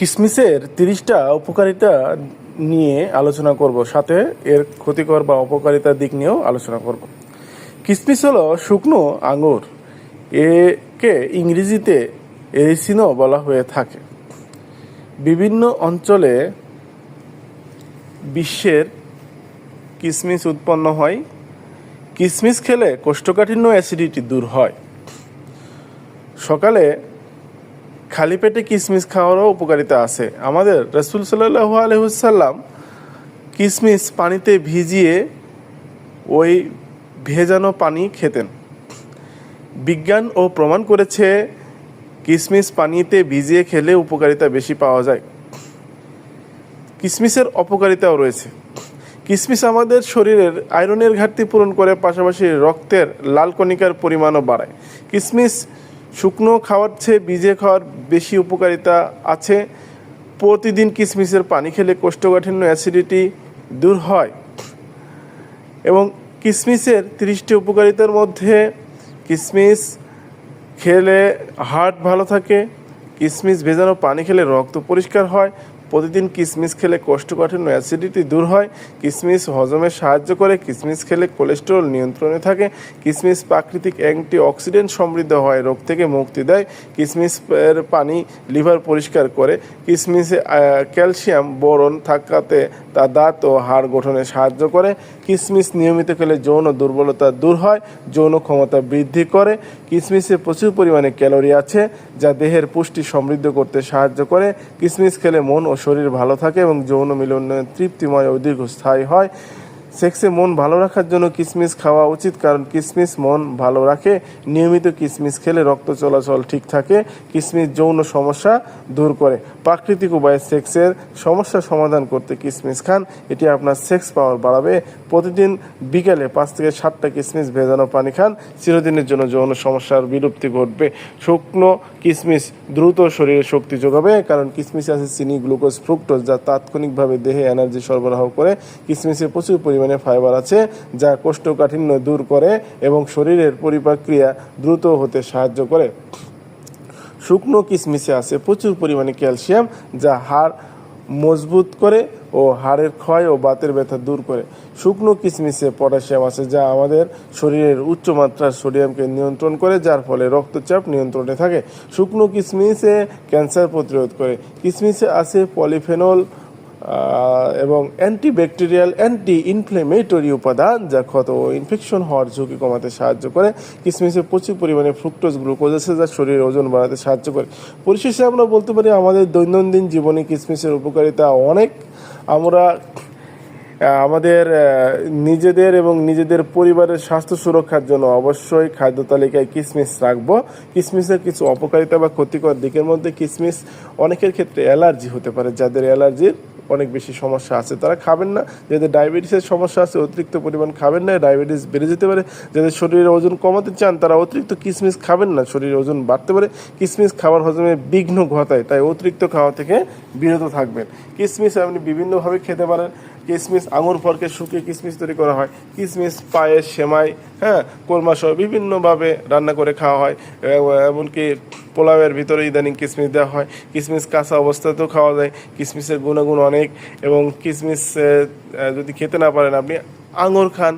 কিসমিসের তিরিশটা উপকারিতা নিয়ে আলোচনা করব, সাথে এর ক্ষতিকর বা অপকারিতার দিক নিয়েও আলোচনা করব। কিসমিস হলো শুকনো আঙুর। একে ইংরেজিতে এরিসিনো বলা হয়ে থাকে। বিভিন্ন অঞ্চলে বিশ্বের কিসমিস উৎপন্ন হয়। কিসমিস খেলে কোষ্ঠকাঠিন্য অ্যাসিডিটি দূর হয়। সকালে খালি পেটে কিসমিস খাওয়ারও উপকারিতা আছে। আমাদের রসুল সাল্লাহু আলহিসাল্লাম কিসমিস পানিতে ভিজিয়ে ওই ভেজানো পানি খেতেন। বিজ্ঞান ও প্রমাণ করেছে কিসমিস পানিতে ভিজিয়ে খেলে উপকারিতা বেশি পাওয়া যায়। কিসমিসের অপকারিতাও রয়েছে। কিসমিস আমাদের শরীরের আয়রনের ঘাটতি পূরণ করে, পাশাপাশি রক্তের লাল কণিকার পরিমাণও বাড়ায়। কিসমিস শুকনো খাওয়ার চেয়ে ভিজে খাওয়ার বেশি উপকারিতা আছে। প্রতিদিন কিশমিশের পানি খেলে কোষ্ঠকাঠিন্য, অ্যাসিডিটি দূর হয়। এবং কিশমিশের তিরিশটি উপকারিতার মধ্যে কিশমিশ খেলে হার্ট ভালো থাকে কিশমিশ ভেজানো পানি খেলে রক্ত পরিষ্কার হয় প্রতিদিন কিসমিস খেলে কোষ্ঠকাঠিন্য, অ্যাসিডিটি দূর হয়। কিসমিস হজমে সাহায্য করে। কিসমিস খেলে কোলেস্টেরল নিয়ন্ত্রণে থাকে। কিসমিস প্রাকৃতিক অ্যান্টি অক্সিডেন্ট সমৃদ্ধ হয়, রোগ থেকে মুক্তি দেয়। কিসমিস এর পানি লিভার পরিষ্কার করে। কিসমিসে ক্যালসিয়াম বোরন থাকাতে তা দাঁত ও হাড় গঠনে সাহায্য করে। কিসমিস নিয়মিত খেলে যৌন দুর্বলতা দূর হয়, যৌন ক্ষমতা বৃদ্ধি করে। কিসমিসে প্রচুর পরিমাণে ক্যালোরি আছে, যা দেহের পুষ্টি সমৃদ্ধ করতে সাহায্য করে। কিসমিস খেলে মন ও শরীর ভালো থাকে এবং যৌন মিলন তৃপ্তিময় ও দীর্ঘস্থায়ী হয়। সেক্সে মন ভালো রাখার জন্য কিসমিস খাওয়া উচিত, কারণ কিসমিস মন ভালো রাখে। নিয়মিত কিসমিস খেলে রক্ত চলাচল ঠিক থাকে, কিসমিস যৌন সমস্যা দূর করে। প্রাকৃতিক উপায়ে সেক্সের সমস্যা সমাধান করতে কিসমিস খান, এটি আপনার সেক্স পাওয়ার বাড়াবে। প্রতিদিন বিকেলে পাঁচ থেকে সাতটা কিসমিস ভেজানো পানি খান, চিরদিনের জন্য যৌন সমস্যার বিলুপ্তি ঘটবে। শুকনো কিসমিস দ্রুত শরীরে শক্তি যোগাবে, কারণ কিসমিসে আছে চিনি, গ্লুকোজ, ফ্রুক্টোজ, যা তাৎক্ষণিকভাবে দেহে এনার্জি সরবরাহ করে। কিসমিসে প্রচুর পরিমাণে ফাইবার আছে, যা কোষ্ঠকাঠিন্য দূর করে এবং শরীরের পরিপাক্রিয়া দ্রুত হতে সাহায্য করে। শুকনো কিসমিসে আছে প্রচুর পরিমাণে ক্যালসিয়াম, যা হাড় মজবুত করে ও হাড়ের ক্ষয় ও বাতের ব্যথা দূর করে। শুকনো কিসমিসে পটাশিয়াম আছে, যা আমাদের শরীরের উচ্চ মাত্রার সোডিয়ামকে নিয়ন্ত্রণ করে, যার ফলে রক্তচাপ নিয়ন্ত্রণে থাকে। শুকনো কিসমিসে ক্যান্সার প্রতিরোধ করে। কিসমিসে আছে পলিফেনল এবং অ্যান্টি ব্যাকটেরিয়াল অ্যান্টি ইনফ্লেমেটরি উপাদান, যা ক্ষত ইনফেকশন হওয়ার ঝুঁকি কমাতে সাহায্য করে। কিসমিসে প্রচুর পরিমাণে ফ্রুক্টোজ গ্লুকোজ আছে যা শরীরের ওজন বাড়াতে সাহায্য করে। পরিশেষে আমরা বলতে পারি, আমাদের দৈনন্দিন জীবনে কিসমিসের উপকারিতা অনেক। আমরা আমাদের নিজেদের এবং নিজেদের পরিবারের স্বাস্থ্য সুরক্ষার জন্য অবশ্যই খাদ্য তালিকায় কিসমিস রাখব। কিসমিসের কিছু অপকারিতা বা ক্ষতিকর দিকের মধ্যে কিসমিস অনেকের ক্ষেত্রে অ্যালার্জি হতে পারে। যাদের অ্যালার্জির অনেক বেশি সমস্যা আছে, তারা খাবেন না। যাদের ডায়াবেটিসের সমস্যা আছে, অতিরিক্ত পরিমাণ খাবেন না। ডায়াবেটিস বেড়ে যেতে পারে। যাদের শরীরের ওজন কমাতে চান, তারা অতিরিক্ত কিসমিস খাবেন না। শরীরের ওজন বাড়তে পারে। কিসমিস খাবার হজমে বিঘ্ন ঘটায়, তাই অতিরিক্ত খাওয়া থেকে বিরত থাকবেন। কিসমিস আপনি বিভিন্নভাবে খেতে পারেন। কিসমিস আঙুর ফলকে শুকিয়ে কিশমিশ তৈরি করা হয়। কিশমিশ পায়েস সেমাই হ্যাঁ কোরমা সহ বিভিন্নভাবে রান্না করে খাওয়া হয়। এমনকি পোলাওয়ের ভিতরে ইদানিং কিশমিশ দেওয়া হয়। কিশমিশ কাঁচা অবস্থাতেও খাওয়া যায়। কিশমিশের গুণাগুণ অনেক এবং এ, যদি খেতে না পারেন আপনি আঙুর খান।